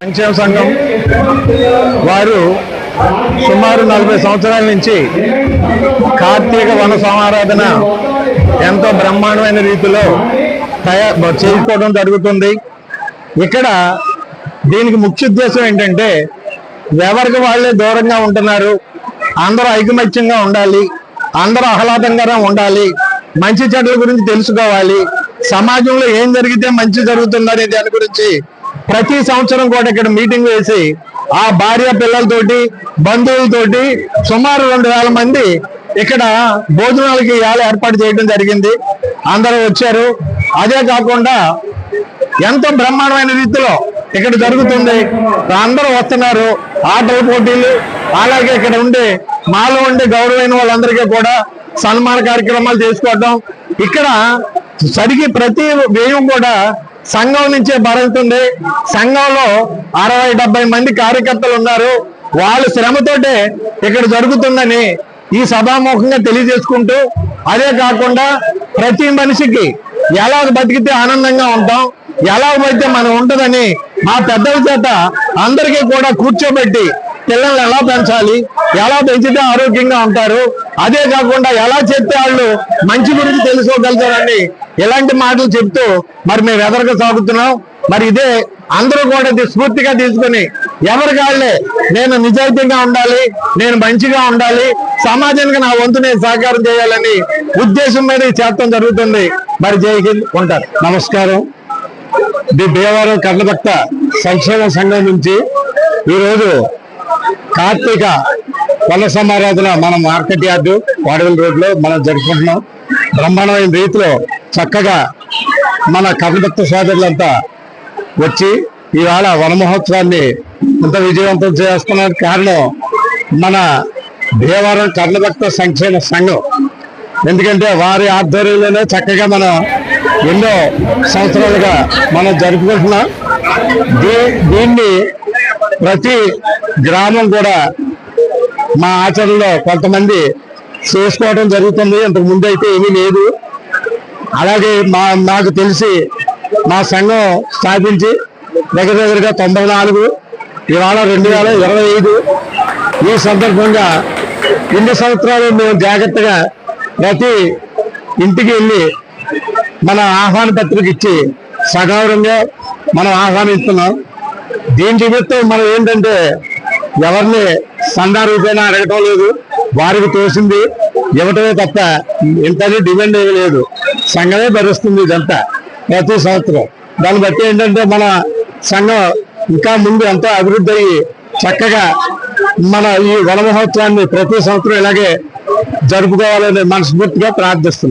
సంక్షేమ సంఘం వారు సుమారు నలభై సంవత్సరాల నుంచి కార్తీక వన సమారాధన ఎంతో బ్రహ్మాండమైన రీతిలో తయారు చేసుకోవడం జరుగుతుంది. ఇక్కడ దీనికి ముఖ్య ఉద్దేశం ఏంటంటే ఎవరికి వాళ్ళే దూరంగా ఉంటున్నారు అందరూ ఐకమత్యంగా ఉండాలి అందరూ ఆహ్లాదంగా ఉండాలి మంచి చెడ్ల గురించి తెలుసుకోవాలి సమాజంలో ఏం జరిగితే మంచి జరుగుతుందనే దాని గురించి ప్రతి సంవత్సరం కూడా ఇక్కడ మీటింగ్ వేసి ఆ భార్య పిల్లలతోటి బంధువులతోటి సుమారు రెండు వేల మంది ఇక్కడ భోజనాలకి ఇవాళ ఏర్పాటు చేయడం జరిగింది. అందరూ వచ్చారు. అదే కాకుండా ఎంతో బ్రహ్మాండమైన రీతిలో ఇక్కడ జరుగుతుంది. అందరూ వస్తున్నారు. ఆటల పోటీలు అలాగే ఇక్కడ ఉండే మాలో ఉండే గౌరవైన వాళ్ళందరికీ కూడా సన్మాన కార్యక్రమాలు చేసుకోవడం. ఇక్కడ సరిగి ప్రతి వ్యయం కూడా సంఘం నుంచే భరుగుతుంది సంఘంలో అరవై డెబ్బై మంది కార్యకర్తలు ఉన్నారు. వాళ్ళ శ్రమతోటే ఇక్కడ జరుగుతుందని ఈ సభాముఖంగా తెలియజేసుకుంటూ అదే కాకుండా ప్రతి మనిషికి ఎలా బతికితే ఆనందంగా ఉంటాం ఎలా పడితే మనం ఉంటుందని మా పెద్దల చేత అందరికీ కూడా కూర్చోబెట్టి పిల్లల్ని ఎలా పెంచాలి? ఎలా పెంచితే ఆరోగ్యంగా ఉంటారు? అదే కాకుండా ఎలా చెప్తే వాళ్ళు మంచి గురించి తెలుసుకోగలుగుతారని ఇలాంటి మాటలు చెప్తూ మరి మేము ఎదరగా సాగుతున్నాం. మరి ఇదే అందరూ కూడా స్ఫూర్తిగా తీసుకుని ఎవరికి వాళ్ళే నేను నిజాయితీగా ఉండాలి నేను మంచిగా ఉండాలి సమాజానికి నా వంతు నేను సహకారం చేయాలని ఉద్దేశం మీద ఈ చేస్తాం జరుగుతుంది. మరి జై హింద్ ఉంటారు. నమస్కారం. ది భీమవరం కర్ణభక్త సంక్షేమ సంఘం నుంచి ఈరోజు కార్తీక వన సమారాధన మనం మార్కెట్ యార్డు వాడవల్ రోడ్లో మనం జరుపుకుంటున్నాం. బ్రహ్మాండమైన రీతిలో చక్కగా మన కర్ణభక్త సోదరులంతా వచ్చి ఇవాళ వనమహోత్సవాన్ని ఇంత విజయవంతం చేస్తున్నడానికి కారణం మన దేవారం కర్ణభక్త సంక్షేమ సంఘం. ఎందుకంటే వారి ఆధ్వర్యంలోనే చక్కగా మనం ఎన్నో సంవత్సరాలుగా మనం జరుపుకుంటున్నాం. దీ దీన్ని ప్రతి గ్రామం కూడా మా ఆచరణలో కొంతమంది చేసుకోవడం జరుగుతుంది. ఇంతకు ముందు అయితే ఏమీ లేదు. అలాగే మా నాకు తెలిసి మా సంఘం స్థాపించి దగ్గర దగ్గరగా తొంభై నాలుగు ఇవాళ రెండు వేల ఇరవై ఐదు. ఈ సందర్భంగా ఇన్ని సంవత్సరాలు మేము జాగ్రత్తగా ప్రతి ఇంటికి వెళ్ళి మన ఆహ్వాన పత్రిక ఇచ్చి సగౌరవంగా మనం ఆహ్వానిస్తున్నాం. దీని నిమిత్తం మనం ఏంటంటే ఎవరిని సందా రూపేనా అడగటం లేదు. వారికి తోసింది ఇవ్వటమే తప్ప ఇంతని డిమాండ్ ఏమీ లేదు. సంఘమే భరిస్తుంది ఇదంతా ప్రతి సంవత్సరం. దాన్ని బట్టి ఏంటంటే మన సంఘం ఇంకా ముందు ఎంతో అభివృద్ధి అయ్యి చక్కగా మన ఈ వన మహోత్సవాన్ని ప్రతి సంవత్సరం ఇలాగే జరుపుకోవాలని మనస్ఫూర్తిగా ప్రార్థిస్తున్నాం.